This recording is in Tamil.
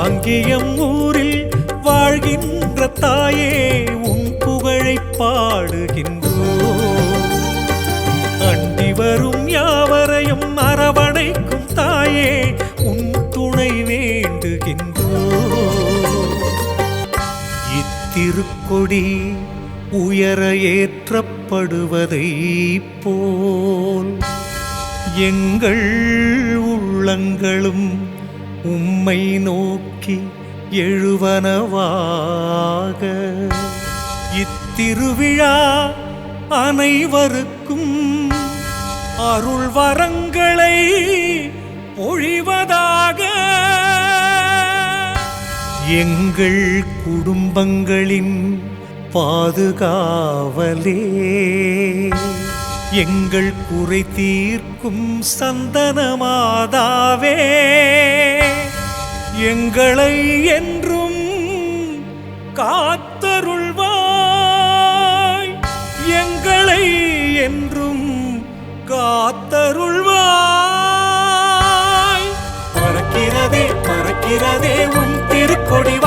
காங்கியம் ஊரில் வாழ்கின்ற தாயே உன் புகழை பாடுகின்றோம். அண்டி வரும் யாவரையும் அரவணைக்கும் தாயே உன் துணை வேண்டுகின்றோம். இத்திருக்கொடி உயர ஏற்றப்படுவதை போல் எங்கள் உள்ளங்களும் உம்மை நோக்கி எழுவனவாக. இத்திருவிழா அனைவருக்கும் அருள் வரங்களை பொழிவதாக. எங்கள் குடும்பங்களின் பாதுகாவலே. எங்கள் குறை தீர்க்கும் சந்தனமாதாவே எங்களை என்றும் காத்தருள்வாய். எங்களை என்றும் காத்தருள்வாய். பறக்கிறதே பறக்கிறதே உன் திருக்கொடி